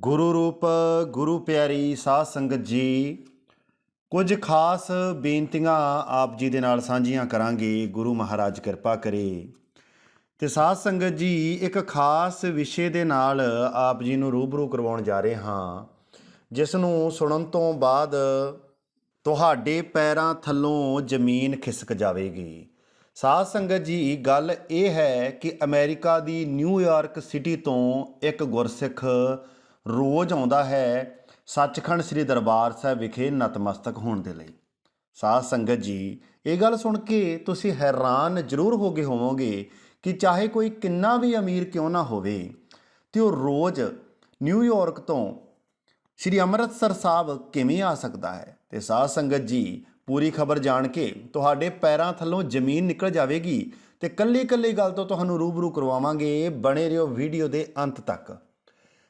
ਗੁਰੂ ਰੂਪ, ਗੁਰੂ ਪਿਆਰੀ, ਸਾਧ ਸੰਗਤ ਜੀ, ਕੁਝ ਖਾਸ ਬੇਨਤੀਆਂ ਆਪ ਜੀ ਦੇ ਨਾਲ ਸਾਂਝੀਆਂ ਕਰਾਂਗੇ। ਗੁਰੂ ਮਹਾਰਾਜ ਕਿਰਪਾ ਕਰੇ। ਤੇ ਸਾਧ ਸੰਗਤ ਜੀ, ਇੱਕ ਖਾਸ ਵਿਸ਼ੇ ਦੇ ਨਾਲ ਆਪ ਜੀ ਨੂੰ ਰੂਬਰੂ ਕਰਵਾਉਣ ਜਾ ਰਹੇ ਹਾਂ। ਜਿਸ ਨੂੰ ਸੁਣਨ ਤੋਂ ਬਾਅਦ ਤੁਹਾਡੇ ਪੈਰਾਂ ਥੱਲੋਂ ਜ਼ਮੀਨ ਖਿਸਕ ਜਾਵੇਗੀ। ਸਾਧ ਸੰਗਤ ਜੀ, ਗੱਲ ਇਹ ਹੈ ਕਿ ਅਮਰੀਕਾ ਦੀ ਨਿਊਯਾਰਕ ਸਿਟੀ ਤੋਂ ਇੱਕ ਗੁਰਸਿੱਖ ਰੋਜ਼ ਆਉਂਦਾ ਹੈ ਸੱਚਖੰਡ ਸ੍ਰੀ ਦਰਬਾਰ ਸਾਹਿਬ ਵਿਖੇ ਨਤਮਸਤਕ ਹੋਣ ਦੇ ਲਈ। ਸਾਧ ਸੰਗਤ ਜੀ, ਇਹ ਗੱਲ ਸੁਣ ਕੇ ਤੁਸੀਂ ਹੈਰਾਨ ਜ਼ਰੂਰ ਹੋ ਗਏ ਹੋਵੋਗੇ ਕਿ ਚਾਹੇ ਕੋਈ ਕਿੰਨਾ ਵੀ ਅਮੀਰ ਕਿਉਂ ਨਾ ਹੋਵੇ, ਤੇ ਉਹ ਰੋਜ਼ ਨਿਊਯਾਰਕ ਤੋਂ ਸ਼੍ਰੀ ਅੰਮ੍ਰਿਤਸਰ ਸਾਹਿਬ ਕਿਵੇਂ ਆ ਸਕਦਾ ਹੈ? ਤੇ ਸਾਧ ਸੰਗਤ ਜੀ, ਪੂਰੀ ਖਬਰ ਜਾਣ ਕੇ ਤੁਹਾਡੇ ਪੈਰਾਂ ਥੱਲੋਂ ਜ਼ਮੀਨ ਨਿਕਲ ਜਾਵੇਗੀ ਤੇ ਕੱਲੀ ਕੱਲੀ ਗੱਲ ਤੋਂ ਤੁਹਾਨੂੰ ਰੂਬਰੂ ਕਰਵਾਵਾਂਗੇ ਬਣੇ ਰਹੋ ਵੀਡੀਓ ਦੇ ਅੰਤ ਤੱਕ।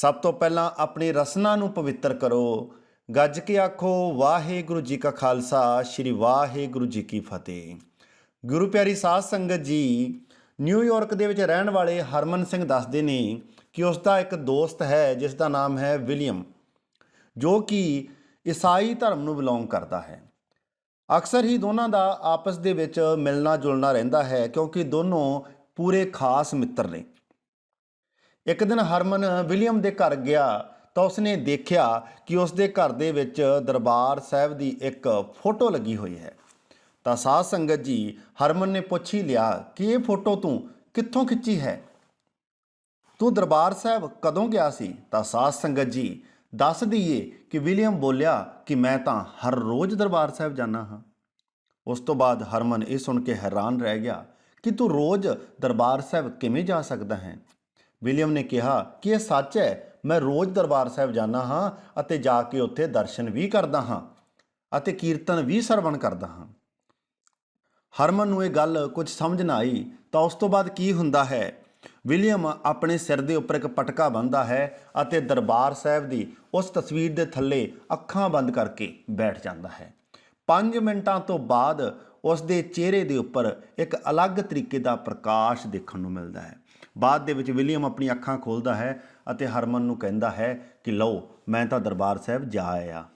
ਸਭ ਤੋਂ ਪਹਿਲਾਂ ਆਪਣੀ ਰਸਨਾ ਨੂੰ ਪਵਿੱਤਰ ਕਰੋ। ਗੱਜ ਕੇ ਆਖੋ, ਵਾਹਿਗੁਰੂ ਜੀ ਕਾ ਖਾਲਸਾ, ਸ੍ਰੀ ਵਾਹਿਗੁਰੂ ਜੀ ਕੀ ਫਤਿਹ। ਗੁਰੂ ਪਿਆਰੀ ਸਾਧ ਸੰਗਤ ਜੀ ਨਿਊਯਾਰਕ ਦੇ ਵਿੱਚ ਰਹਿਣ ਵਾਲੇ ਹਰਮਨ ਸਿੰਘ ਦੱਸਦੇ ਨੇ ਕਿ ਉਸ ਦਾ ਇੱਕ ਦੋਸਤ ਹੈ, ਜਿਸ ਦਾ ਨਾਮ ਹੈ ਵਿਲੀਅਮ, ਜੋ ਕਿ ਈਸਾਈ ਧਰਮ ਨੂੰ ਬਿਲੋਂਗ ਕਰਦਾ ਹੈ। ਅਕਸਰ ਹੀ ਦੋਨਾਂ ਦਾ ਆਪਸ ਦੇ ਵਿੱਚ ਮਿਲਣਾ ਜੁਲਣਾ ਰਹਿੰਦਾ ਹੈ, ਕਿਉਂਕਿ ਦੋਨੋਂ ਪੂਰੇ ਖਾਸ ਮਿੱਤਰ ਨੇ। ਇੱਕ ਦਿਨ ਹਰਮਨ ਵਿਲੀਅਮ ਦੇ ਘਰ ਗਿਆ ਤਾਂ ਉਸਨੇ ਦੇਖਿਆ ਕਿ ਉਸਦੇ ਘਰ ਦੇ ਵਿੱਚ ਦਰਬਾਰ ਸਾਹਿਬ ਦੀ ਇੱਕ ਫੋਟੋ ਲੱਗੀ ਹੋਈ ਹੈ। ਤਾਂ ਸਾਧ ਸੰਗਤ ਜੀ, ਹਰਮਨ ਨੇ ਪੁੱਛ ਹੀ ਲਿਆ, ਕਿ ਇਹ ਫੋਟੋ ਤੂੰ ਕਿੱਥੋਂ ਖਿੱਚੀ ਹੈ? ਤੂੰ ਦਰਬਾਰ ਸਾਹਿਬ ਕਦੋਂ ਗਿਆ ਸੀ? ਤਾਂ ਸਾਧ ਸੰਗਤ ਜੀ, ਦੱਸ ਦਈਏ ਕਿ ਵਿਲੀਅਮ ਬੋਲਿਆ ਕਿ ਮੈਂ ਤਾਂ ਹਰ ਰੋਜ਼ ਦਰਬਾਰ ਸਾਹਿਬ ਜਾਂਦਾ ਹਾਂ। ਉਸ ਤੋਂ ਬਾਅਦ ਹਰਮਨ ਇਹ ਸੁਣ ਕੇ ਹੈਰਾਨ ਰਹਿ ਗਿਆ ਕਿ ਤੂੰ ਰੋਜ਼ ਦਰਬਾਰ ਸਾਹਿਬ ਕਿਵੇਂ ਜਾ ਸਕਦਾ ਹੈ? ਵਿਲੀਅਮ ਨੇ ਕਿਹਾ ਕਿ ਇਹ ਸੱਚ ਹੈ, ਮੈਂ ਰੋਜ਼ ਦਰਬਾਰ ਸਾਹਿਬ ਜਾਂਦਾ ਹਾਂ ਅਤੇ ਜਾ ਕੇ ਉੱਥੇ ਦਰਸ਼ਨ ਵੀ ਕਰਦਾ ਹਾਂ ਅਤੇ ਕੀਰਤਨ ਵੀ ਸਰਵਣ ਕਰਦਾ ਹਾਂ। ਹਰਮਨ ਨੂੰ ਇਹ ਗੱਲ ਕੁਝ ਸਮਝ ਨਾ ਆਈ ਤਾਂ ਉਸ ਤੋਂ ਬਾਅਦ ਕੀ ਹੁੰਦਾ ਹੈ? ਵਿਲੀਅਮ ਆਪਣੇ ਸਿਰ ਦੇ ਉੱਪਰ ਇੱਕ ਪਟਕਾ ਬੰਨ੍ਹਦਾ ਹੈ ਅਤੇ ਦਰਬਾਰ ਸਾਹਿਬ ਦੀ ਉਸ ਤਸਵੀਰ ਦੇ ਥੱਲੇ ਅੱਖਾਂ ਬੰਦ ਕਰਕੇ ਬੈਠ ਜਾਂਦਾ ਹੈ। 5 ਮਿੰਟਾਂ ਤੋਂ ਬਾਅਦ ਉਸ ਦੇ ਚਿਹਰੇ ਦੇ ਉੱਪਰ ਇੱਕ ਅਲੱਗ ਤਰੀਕੇ ਦਾ ਪ੍ਰਕਾਸ਼ ਦੇਖਣ ਨੂੰ ਮਿਲਦਾ ਹੈ। ਬਾਅਦ ਦੇ ਵਿੱਚ ਵਿਲੀਅਮ ਆਪਣੀ ਅੱਖਾਂ ਖੋਲਦਾ ਹੈ ਅਤੇ ਹਰਮਨ ਨੂੰ ਕਹਿੰਦਾ ਹੈ ਕਿ ਲਓ, ਮੈਂ ਤਾਂ ਦਰਬਾਰ ਸਾਹਿਬ ਜਾ ਆਇਆ।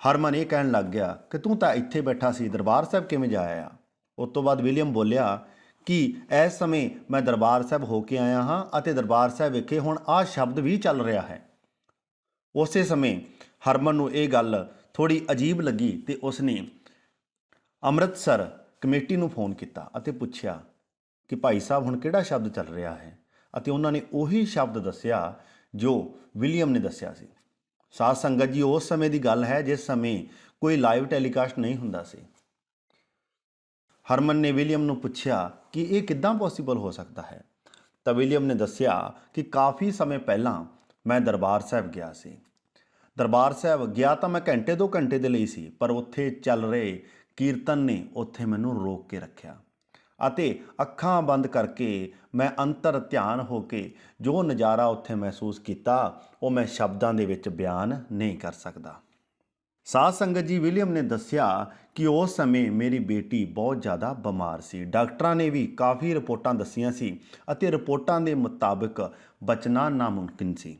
ਹਰਮਨ ਇਹ ਕਹਿਣ ਲੱਗ ਗਿਆ ਕਿ ਤੂੰ ਤਾਂ ਇੱਥੇ ਬੈਠਾ ਸੀ, ਦਰਬਾਰ ਸਾਹਿਬ ਕਿਵੇਂ ਜਾ ਆਇਆ? ਉਸ ਤੋਂ ਬਾਅਦ ਵਿਲੀਅਮ ਬੋਲਿਆ ਕਿ ਇਸ ਸਮੇਂ ਮੈਂ ਦਰਬਾਰ ਸਾਹਿਬ ਹੋ ਕੇ ਆਇਆ ਹਾਂ ਅਤੇ ਦਰਬਾਰ ਸਾਹਿਬ ਵਿਖੇ ਹੁਣ ਆਹ ਸ਼ਬਦ ਵੀ ਚੱਲ ਰਿਹਾ ਹੈ। ਉਸੇ ਸਮੇਂ ਹਰਮਨ ਨੂੰ ਇਹ ਗੱਲ ਥੋੜੀ ਅਜੀਬ ਲੱਗੀ ਤੇ ਉਸਨੇ ਅੰਮ੍ਰਿਤਸਰ ਕਮੇਟੀ ਨੂੰ ਫੋਨ ਕੀਤਾ ਅਤੇ ਪੁੱਛਿਆ ਕਿ ਭਾਈ ਸਾਹਿਬ ਹੁਣ ਕਿਹੜਾ ਸ਼ਬਦ ਚੱਲ ਰਿਹਾ ਹੈ? ਅਤੇ ਉਹਨਾਂ ਨੇ ਉਹੀ ਸ਼ਬਦ ਦੱਸਿਆ ਜੋ ਵਿਲੀਅਮ ਨੇ ਦੱਸਿਆ ਸੀ। ਸਾਧ ਸੰਗਤ ਜੀ, ਉਸ ਸਮੇਂ ਦੀ ਗੱਲ ਹੈ ਜਿਸ ਸਮੇਂ ਕੋਈ ਲਾਈਵ ਟੈਲੀਕਾਸਟ ਨਹੀਂ ਹੁੰਦਾ ਸੀ। ਹਰਮਨ ਨੇ ਵਿਲੀਅਮ ਨੂੰ ਪੁੱਛਿਆ ਕਿ ਇਹ ਕਿੱਦਾਂ ਪੋਸੀਬਲ ਹੋ ਸਕਦਾ ਹੈ? ਤਾਂ ਵਿਲੀਅਮ ਨੇ ਦੱਸਿਆ ਕਿ ਕਾਫੀ ਸਮੇਂ ਪਹਿਲਾਂ ਮੈਂ ਦਰਬਾਰ ਸਾਹਿਬ ਗਿਆ ਸੀ। ਦਰਬਾਰ ਸਾਹਿਬ ਗਿਆ ਤਾਂ ਮੈਂ ਘੰਟੇ ਦੋ ਘੰਟੇ ਦੇ ਲਈ ਸੀ, ਪਰ ਉੱਥੇ ਚੱਲ ਰਹੇ ਕੀਰਤਨ ਨੇ ਉੱਥੇ ਮੈਨੂੰ ਰੋਕ ਕੇ ਰੱਖਿਆ। ਅਤੇ ਅੱਖਾਂ ਬੰਦ ਕਰਕੇ ਮੈਂ ਅੰਤਰ ਧਿਆਨ ਹੋ ਕੇ ਜੋ ਨਜ਼ਾਰਾ ਉੱਥੇ ਮਹਿਸੂਸ ਕੀਤਾ, ਉਹ ਮੈਂ ਸ਼ਬਦਾਂ ਦੇ ਵਿੱਚ ਬਿਆਨ ਨਹੀਂ ਕਰ ਸਕਦਾ। ਸਾਧ ਸੰਗਤ ਜੀ ਵਿਲੀਅਮ ਨੇ ਦੱਸਿਆ ਕਿ ਉਸ ਸਮੇਂ ਮੇਰੀ ਬੇਟੀ ਬਹੁਤ ਜ਼ਿਆਦਾ ਬਿਮਾਰ ਸੀ। ਡਾਕਟਰਾਂ ਨੇ ਵੀ ਕਾਫੀ ਰਿਪੋਰਟਾਂ ਦੱਸੀਆਂ ਸੀ ਅਤੇ ਰਿਪੋਰਟਾਂ ਦੇ ਮੁਤਾਬਕ ਬਚਣਾ ਨਾਮੁਮਕਿਨ ਸੀ।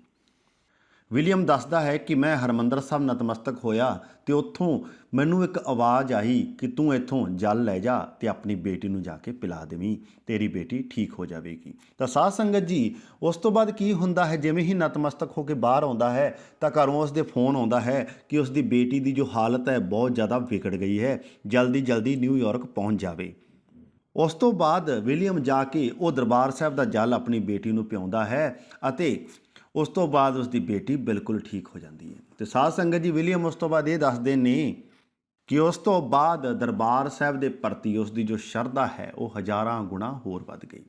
ਵਿਲੀਅਮ ਦੱਸਦਾ ਹੈ ਕਿ ਮੈਂ ਹਰਮੰਦਰ ਸਾਹਿਬ ਨਤਮਸਤਕ ਹੋਇਆ ਤੇ ਉੱਥੋਂ ਮੈਨੂੰ ਇੱਕ ਆਵਾਜ਼ ਆਈ ਕਿ ਤੂੰ ਇੱਥੋਂ ਜਲ ਲੈ ਜਾ ਤੇ ਆਪਣੀ ਬੇਟੀ ਨੂੰ ਜਾ ਕੇ ਪਿਲਾ ਦੇਵੀਂ, ਤੇਰੀ ਬੇਟੀ ਠੀਕ ਹੋ ਜਾਵੇਗੀ। ਤਾਂ ਸਾਧ ਸੰਗਤ ਜੀ, ਉਸ ਤੋਂ ਬਾਅਦ ਕੀ ਹੁੰਦਾ ਹੈ? ਜਿਵੇਂ ਹੀ ਨਤਮਸਤਕ ਹੋ ਕੇ ਬਾਹਰ ਆਉਂਦਾ ਹੈ, ਤਾਂ ਘਰੋਂ ਉਸ ਦੇ ਫੋਨ ਆਉਂਦਾ ਹੈ ਕਿ ਉਸ ਦੀ ਬੇਟੀ ਦੀ ਜੋ ਹਾਲਤ ਹੈ ਬਹੁਤ ਜ਼ਿਆਦਾ ਵਿਗੜ ਗਈ ਹੈ, ਜਲਦੀ ਜਲਦੀ ਨਿਊਯਾਰਕ ਪਹੁੰਚ ਜਾਵੇ। ਉਸ ਤੋਂ ਬਾਅਦ ਵਿਲੀਅਮ ਜਾ ਕੇ ਉਹ ਦਰਬਾਰ ਸਾਹਿਬ ਦਾ ਜਲ ਆਪਣੀ ਬੇਟੀ ਨੂੰ ਪਿਆਉਂਦਾ ਹੈ ਅਤੇ ਉਸ ਤੋਂ ਬਾਅਦ ਉਸ ਦੀ ਬੇਟੀ ਬਿਲਕੁਲ ਠੀਕ ਹੋ ਜਾਂਦੀ ਹੈ। ਤੇ ਸਾਧ ਸੰਗਤ ਜੀ, ਵਿਲੀਅਮ, ਉਸ ਤੋਂ ਬਾਅਦ ਇਹ ਦੱਸਦੇ ਨੇ ਕਿ ਉਸ ਤੋਂ ਬਾਅਦ ਦਰਬਾਰ ਸਾਹਿਬ ਦੇ ਪ੍ਰਤੀ ਉਸ ਦੀ ਜੋ ਸ਼ਰਧਾ ਹੈ, ਉਹ ਹਜ਼ਾਰਾਂ ਗੁਣਾ ਹੋਰ ਵੱਧ ਗਈ।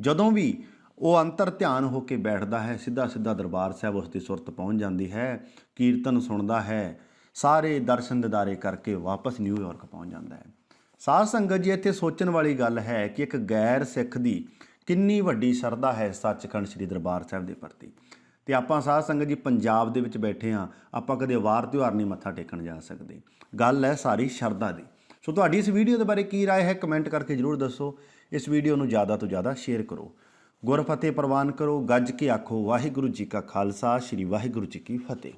ਜਦੋਂ ਵੀ ਉਹ ਅੰਤਰ ਧਿਆਨ ਹੋ ਕੇ ਬੈਠਦਾ ਹੈ ਸਿੱਧਾ ਸਿੱਧਾ ਦਰਬਾਰ ਸਾਹਿਬ ਉਸ ਦੀ ਸੁਰਤ ਪਹੁੰਚ ਜਾਂਦੀ ਹੈ, ਕੀਰਤਨ ਸੁਣਦਾ ਹੈ, ਸਾਰੇ ਦਰਸ਼ਨ ਦਿਦਾਰੇ ਕਰਕੇ ਵਾਪਸ ਨਿਊਯਾਰਕ ਪਹੁੰਚ ਜਾਂਦਾ ਹੈ। ਸਾਧ ਸੰਗਤ ਜੀ, ਇੱਥੇ ਸੋਚਣ ਵਾਲੀ ਗੱਲ ਹੈ ਕਿ ਇੱਕ ਗੈਰ ਸਿੱਖ ਦੀ ਕਿੰਨੀ ਵੱਡੀ ਸ਼ਰਧਾ ਹੈ ਸੱਚਖੰਡ ਸ੍ਰੀ ਦਰਬਾਰ ਸਾਹਿਬ ਦੇ ਪ੍ਰਤੀ ਤੇ ਆਪਾਂ ਸਾਧ ਸੰਗਤ ਜੀ ਪੰਜਾਬ ਦੇ ਵਿੱਚ ਬੈਠੇ ਆ ਆਪਾਂ ਕਦੇ ਵਾਰ ਤਿਉਹਾਰ ਨਹੀਂ ਮੱਥਾ ਟੇਕਣ ਜਾ ਸਕਦੇ ਗੱਲ ਹੈ ਸਾਰੀ ਸ਼ਰਧਾ ਦੀ ਸੋ ਤੁਹਾਡੀ ਇਸ ਵੀਡੀਓ ਦੇ ਬਾਰੇ ਕੀ رائے ਹੈ ਕਮੈਂਟ ਕਰਕੇ ਜਰੂਰ ਦੱਸੋ ਇਸ ਵੀਡੀਓ ਨੂੰ ਜ਼ਿਆਦਾ ਤੋਂ ਜ਼ਿਆਦਾ ਸ਼ੇਅਰ ਕਰੋ ਗੁਰਫਤਿਹ ਪ੍ਰਵਾਨ ਕਰੋ ਗੱਜ ਕੇ ਆਖੋ ਵਾਹਿਗੁਰੂ ਜੀ ਕਾ ਖਾਲਸਾ ਸ੍ਰੀ ਵਾਹਿਗੁਰੂ ਜੀ ਕੀ ਫਤਿਹ